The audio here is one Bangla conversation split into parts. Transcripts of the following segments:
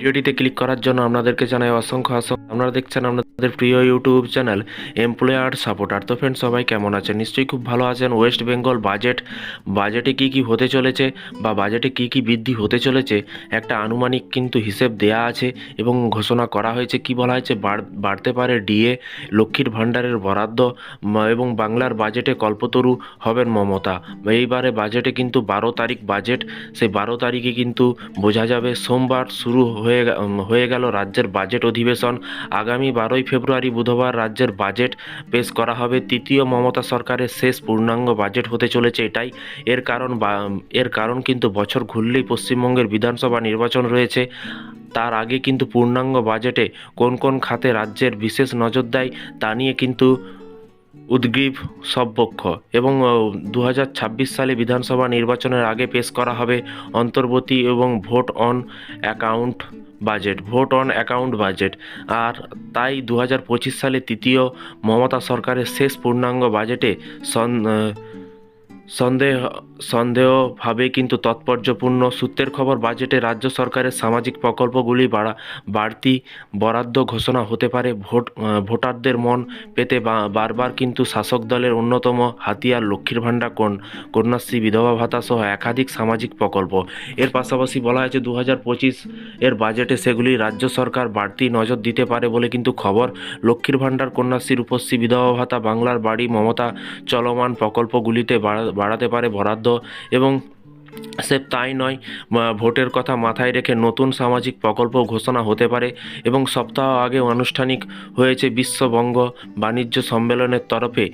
ভিডিওটিতে ক্লিক করার জন্য আপনাদেরকে জানাই অসংখ্য অসংখ্য আপনারা দেখছেন আপনাদের প্রিয় ইউটিউব চ্যানেল এমপ্লয়ার সাপোর্টার তো ফ্রেন্ড সবাই কেমন আছেন? নিশ্চয়ই খুব ভালো আছেন। ওয়েস্ট বেঙ্গল বাজেট বাজেটে কি কি হতে চলেছে বা বাজেটে কি কি বৃদ্ধি হতে চলেছে, একটা আনুমানিক কিন্তু হিসেব দেয়া আছে এবং ঘোষণা করা হয়েছে। কি বলা হয়েছে? বাড়- বাড়তে পারে ডিএ লক্ষ্মীর ভাণ্ডারের বরাদ্দ এবং বাংলার বাজেটে কল্পতরু হবেন মমতা। এইবারে বাজেটে কিন্তু বারো তারিখ বাজেট সেই বারো তারিখে কিন্তু বোঝা যাবে সোমবার শুরু হয়ে উম, হয়ে গেল রাজ্যের বাজেট অধিবেশন। আগামী বারোই ফেব্রুয়ারি বুধবার রাজ্যের বাজেট পেশ করা হবে। তৃতীয় মমতা সরকারের শেষ পূর্ণাঙ্গ বাজেট হতে চলেছে এটাই। এর কারণ এর কারণ কিন্তু বছর ঘুরলেই পশ্চিমবঙ্গের বিধানসভা নির্বাচন রয়েছে। তার আগে কিন্তু পূর্ণাঙ্গ বাজেটে কোন কোন খাতে রাজ্যের বিশেষ নজর দেয় তা নিয়ে কিন্তু উদ্গ্রীব সব পক্ষ এবং দু হাজার ছাব্বিশ সালে বিধানসভা নির্বাচনের আগে পেশ করা হবে অন্তর্বর্তী এবং vote on account budget, vote on account budget. আর তাই দু হাজার পঁচিশ সালে তৃতীয় মমতা সরকারের শেষ পূর্ণাঙ্গ বাজেটে সন্দেহ, সন্দেহভাবে কিন্তু তাৎপর্যপূর্ণ সূত্রের খবর, বাজেটে রাজ্য সরকারের সামাজিক প্রকল্পগুলি বাড়া, বাড়তি বরাদ্দ ঘোষণা হতে পারে। ভোট ভোটারদের মন পেতে বারবার কিন্তু শাসক দলের অন্যতম হাতিয়ার লক্ষ্মীর ভাণ্ডার কোন, কন্যাশ্রী, বিধবা ভাতা সহ একাধিক সামাজিক প্রকল্প। এর পাশাপাশি বলা হয়েছে দু হাজার পঁচিশ এর বাজেটে সেগুলি রাজ্য সরকার বাড়তি নজর দিতে পারে বলে কিন্তু খবর। লক্ষ্মীর ভাণ্ডার, কন্যাশ্রী, রূপশ্রী, বিধবা ভাতা, বাংলার বাড়ি, মমতা চলমান প্রকল্পগুলিতে বাড়া- বাড়াতে পারে বরাদ্দ এবং সে তাই নয় ভোটের কথা মাথায় রেখে নতুন সামাজিক প্রকল্প ঘোষণা হতে পারে এবং সপ্তাহ আগে আনুষ্ঠানিক হয়েছে বিশ্ববঙ্গ বাণিজ্য সম্মেলনের তরফে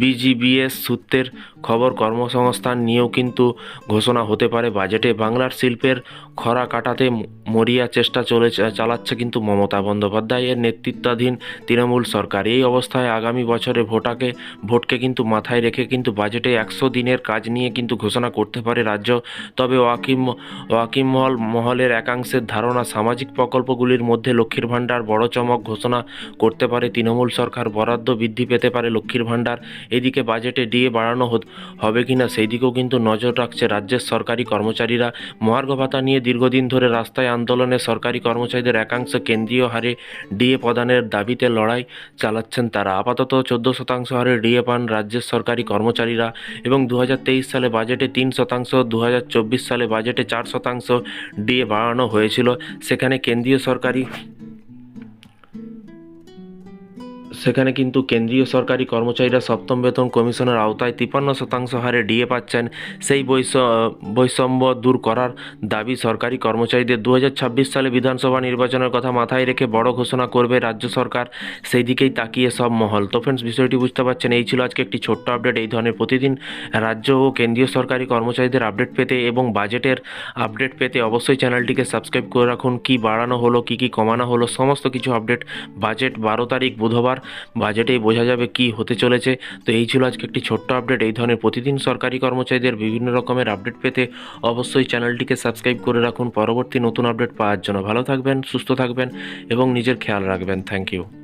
বিজিবিএস সূত্রের খবর, কর্মসংস্থান নিয়েও কিন্তু ঘোষণা হতে পারে। বাজেটে বাংলার শিল্পের খরা কাটাতে মরিয়া চেষ্টা চলে চালাচ্ছে কিন্তু মমতা বন্দ্যোপাধ্যায়ের নেতৃত্বাধীন তৃণমূল সরকার এই অবস্থায় আগামী বছরে ভোটাকে, ভোটকে কিন্তু মাথায় রেখে কিন্তু বাজেটে একশো দিনের কাজ নিয়ে কিন্তু ঘোষণা করতে পারে রাজ্য। তবে ওয়াকিম ওয়াকিম মহল, মহলের একাংশের ধারণা, সামাজিক প্রকল্পগুলির মধ্যে লক্ষ্মীর ভাণ্ডার বড় চমক ঘোষণা করতে পারে তৃণমূল সরকার। বরাদ্দ বৃদ্ধি পেতে পারে লক্ষ্মীর ভাণ্ডার। এদিকে বাজেটে ডিএ বাড়ানো হবে কিনা সেই দিকেও কিন্তু নজর রাখছে রাজ্যের সরকারি কর্মচারীরা। মহার্ঘ ভাতা নিয়ে দীর্ঘদিন ধরে রাস্তায় আন্দোলনে সরকারি কর্মচারীদের একাংশ কেন্দ্রীয় হারে ডিএ প্রদানের দাবিতে লড়াই চালাচ্ছেন তারা। আপাতত চোদ্দ শতাংশ হারে ডিএ পান রাজ্যের সরকারি কর্মচারীরা এবং দু হাজার তেইশ সালে বাজেটে তিন শতাংশ দু হাজার চব্বিশ সালে বাজেটে চার শতাংশ ডিএ বাড়ানো হয়েছিল। সেখানে কেন্দ্রীয় সরকারি সেখানে কিন্তু কেন্দ্রীয় সরকারি কর্মচারীরা সপ্তম বেতন কমিশনের আওতায় তিপান্ন শতাংশ হারে ডিএ পাচ্ছেন। সেই বৈষ বৈষম্য দূর করার দাবি সরকারি কর্মচারীদের। দু হাজার ছাব্বিশ সালে বিধানসভা নির্বাচনের কথা মাথায় রেখে বড় ঘোষণা করবে রাজ্য সরকার। সেই দিকেই তাকিয়ে সব মহল। তো ফ্রেন্ডস বিষয়টি বুঝতে পারছেন, এই ছিল আজকে একটি ছোট্ট আপডেট এই ধরনের প্রতিদিন রাজ্য ও কেন্দ্রীয় সরকারি কর্মচারীদের আপডেট পেতে এবং বাজেটের আপডেট পেতে অবশ্যই চ্যানেলটিকে সাবস্ক্রাইব করে রাখুন। কি বাড়ানো হলো, কি কি কমানো হলো, সমস্ত কিছু আপডেট বাজেট বারো তারিখ, বুধবার। বাজেটেই বোঝা যাবে কি হতে চলেছে। তো এই ছিল আজকে একটি ছোট্ট আপডেট এই ধরনের প্রতিদিন সরকারি কর্মচারীদের বিভিন্ন রকমের আপডেট পেতে অবশ্যই চ্যানেলটিকে সাবস্ক্রাইব করে রাখুন। পরবর্তী নতুন আপডেট পাওয়ার জন্য ভালো থাকবেন, সুস্থ থাকবেন এবং নিজের খেয়াল রাখবেন। Thank you